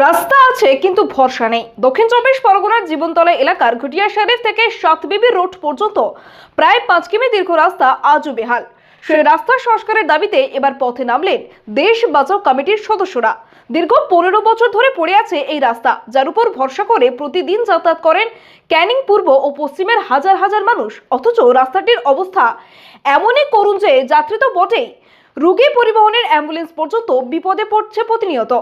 রাস্তা আছে, কিন্তু ভরসা নেই। দক্ষিণ চব্বিশ পরগনার জীবনতলা এলাকার ঘটিয়া শরীফ থেকে সাতবিবি রোড পর্যন্ত প্রায় পাঁচ কিমি দীর্ঘ রাস্তা আজও বেহাল। সেই রাস্তা সংস্কারের দাবিতে এবার পথে নামলেন দেশ বাঁচাও কমিটির সদস্যরা। দীর্ঘ পনেরো বছর ধরে পড়ে আছে এই রাস্তা, যার উপর ভরসা করে প্রতিদিন যাতায়াত করেন ক্যানিং পূর্ব ও পশ্চিমের হাজার হাজার মানুষ। অথচ রাস্তাটির অবস্থা এমনই করুণ যে যাত্রী তো বটেই। রুগী পরিবহনের অ্যাম্বুলেন্স পর্যন্ত বিপদে পড়ছে প্রতিনিয়ত।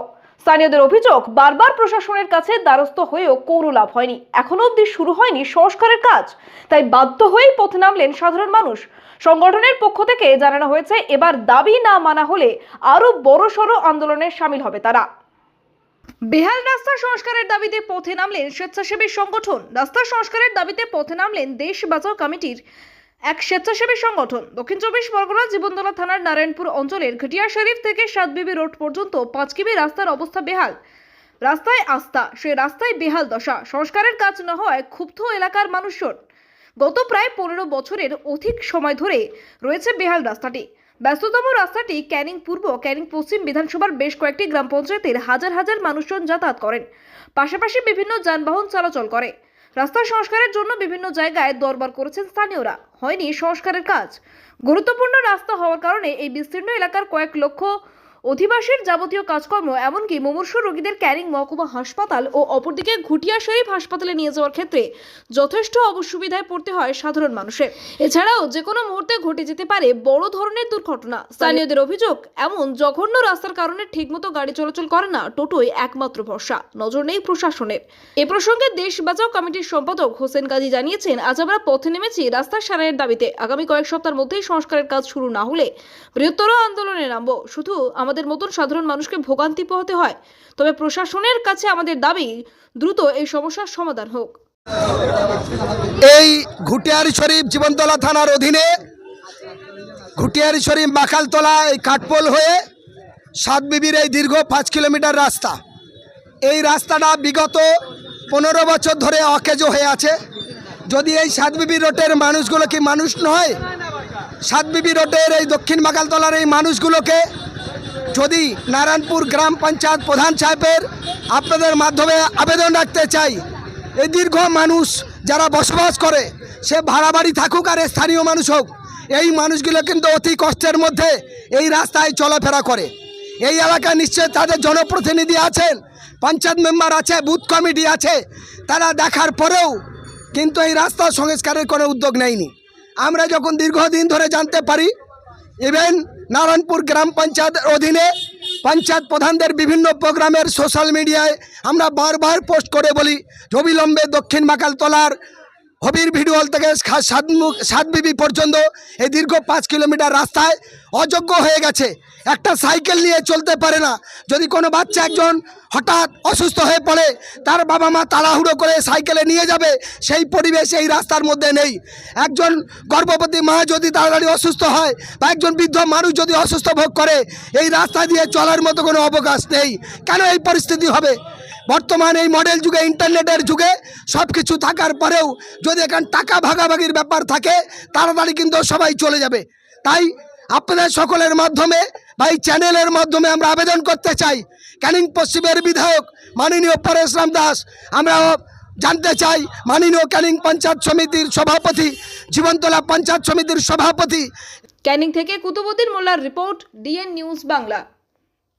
স্থানীয়দের অভিযোগ, বারবার প্রশাসনের কাছে দ্বারস্থ হয়েও কোনো লাভ হয়নি। এখনও অবধি শুরু হয়নি সংস্কারের কাজ। তাই বাধ্য হয়েই পথে নামলেন সাধারণ মানুষ। সংগঠনের পক্ষ থেকে জানানো হয়েছে, এবার দাবি না মানা হলে আরও বড়সড় আন্দোলনে সামিল হবে তারা। বেহাল রাস্তা সংস্কারের দাবিতে পথে নামলেন স্বেচ্ছাসেবী সংগঠন। রাস্তা সংস্কারের দাবিতে পথে নামলেন দেশ বাঁচাও কমিটির এক স্বেচ্ছাসেবী সংগঠন দক্ষিণ চব্বিশ পরগনা জীবনতলা থানার নারায়ণপুর অঞ্চলের ঘটিয়া শরীফ থেকে সাতবিবি রোড পর্যন্ত পাঁচ কিমি রাস্তার অবস্থা বেহাল। রাস্তায় আস্থা, সে রাস্তায় বেহাল দশা, সংস্কারের কাজ না হওয়ায় ক্ষুব্ধ এলাকার মানুষজন। গত প্রায় পনেরো বছরের অধিক সময় ধরে রয়েছে বেহাল রাস্তাটি। ব্যস্ততম রাস্তাটি ক্যানিং পূর্ব, ক্যানিং পশ্চিম বিধানসভার বেশ কয়েকটি গ্রাম পঞ্চায়েতের হাজার হাজার মানুষজন যাতায়াত করেন। পাশাপাশি বিভিন্ন যানবাহন চলাচল করে। রাস্তা সংস্কারের জন্য বিভিন্ন জায়গায় দরবার করেছেন স্থানীয়রা। হয়নি সংস্কারের কাজ। গুরুত্বপূর্ণ রাস্তা হওয়ার কারণে এই বিস্তীর্ণ এলাকার কয়েক লক্ষ অধিবাসীর যাবতীয় কাজকর্ম, এমনকি মুমূর্ষু রোগীদের ক্যারিং মহকুমা হাসপাতাল ও অপরদিকে ঘুটিয়া শরীফ হাসপাতালে নিয়ে যাওয়ার ক্ষেত্রে যথেষ্ট অসুবিধায় পড়তে হয় সাধারণ মানুষের। এছাড়াও যে কোনো মুহূর্তে ঘটে যেতে পারে বড় ধরনের দুর্ঘটনা। স্থানীয়দের অভিযোগ, এমন জঘন্য রাস্তার কারণে ঠিকমতো গাড়ি চলাচল করে না টোটোই একমাত্র ভরসা। নজর নেই প্রশাসনের। এ প্রসঙ্গে দেশ বাঁচাও কমিটির সম্পাদক হোসেন কাজী জানিয়েছেন, আজ আমরা পথে নেমেছি রাস্তার সারাইয়ের দাবিতে। আগামী কয়েক সপ্তাহের মধ্যেই সংস্কারের কাজ শুরু না হলে বৃহত্তর আন্দোলনে নামবো। শুধু আমাদের মতন সাধারণ মানুষকে ভোগান্তি পোহাতে হয়। তবে প্রশাসনের কাছে আমাদের দাবি, দ্রুত এই সমস্যার সমাধান হোক। এই ঘুটিয়ারি শরীফ জীবনতলা থানার অধীনে ঘুটিয়ারি শরীফ বাকালতলা এই কাঠপোল হয়ে সাতবিবির এই দীর্ঘ পাঁচ কিলোমিটার রাস্তা। এই রাস্তাটা বিগত পনেরো বছর ধরে অকেজো হয়ে আছে। যদি এই সাতবিবি রোডের মানুষগুলো কি মানুষ নয়, সাতবিবি রোডের এই দক্ষিণ বাকালতলার এই মানুষগুলোকে যদি নারায়ণপুর গ্রাম পঞ্চায়েত প্রধান সাহেবের আপনাদের মাধ্যমে আবেদন রাখতে চাই, এই দীর্ঘ মানুষ যারা বসবাস করে, সে ভাড়া বাড়ি থাকুক আর স্থানীয় মানুষ হোক, এই মানুষগুলো কিন্তু অতি কষ্টের মধ্যে এই রাস্তায় চলাফেরা করে। এই এলাকায় নিশ্চয় তাদের জনপ্রতিনিধি আছেন, পঞ্চায়েত মেম্বার আছে, বুথ কমিটি আছে, তারা দেখার পরেও কিন্তু এই রাস্তা সংস্কারের কোনো উদ্যোগ নেয়নি। আমরা যখন দীর্ঘদিন ধরে জানতে পারি ইভেন নারায়ণপুর গ্রাম পঞ্চায়েতের অধীনে পঞ্চায়েত প্রধানদের বিভিন্ন প্রোগ্রামের সোশ্যাল মিডিয়ায় আমরা বারবার পোস্ট করে বলি অবিলম্বে দক্ষিণ মাকালতলার হবির ভিডিওল থেকে সাতমুখ সাতবিবি পর্যন্ত এই দীর্ঘ পাঁচ কিলোমিটার রাস্তায় অযোগ্য হয়ে গেছে। একটা সাইকেল নিয়ে চলতে পারে না। যদি কোনো বাচ্চা একজন হঠাৎ অসুস্থ হয়ে পড়ে, তার বাবা মা তাড়াহুড়ো করে সাইকেলে নিয়ে যাবে, সেই পরিবেশ এই রাস্তার মধ্যে নেই। একজন গর্ভবতী মা যদি তাড়াতাড়ি অসুস্থ হয় বা একজন বৃদ্ধ মানুষ যদি অসুস্থ ভোগ করে, এই রাস্তা দিয়ে চলার মতো কোনো অবকাশ নেই। কেন এই পরিস্থিতি হবে? বর্তমান এই মডেল যুগে ইন্টারনেটের যুগে সব কিছু থাকার পরেও যদি এখানে টাকা ভাগাভাগির ব্যাপার থাকে, তাড়াতাড়ি কিন্তু সবাই চলে যাবে। তাই আপনাদের সকলের মাধ্যমে বা এই চ্যানেলের মাধ্যমে আমরা আবেদন করতে চাই। ক্যানিং পশ্চিমের বিধায়ক মাননীয় পরেশরাম দাস, আমরা জানতে চাই মাননীয় ক্যানিং পঞ্চায়েত সমিতির সভাপতি, জীবনতলা পঞ্চায়েত সমিতির সভাপতি। ক্যানিং থেকে কুতুবুদ্দিন মোল্লার রিপোর্ট, ডিএন নিউজ বাংলা।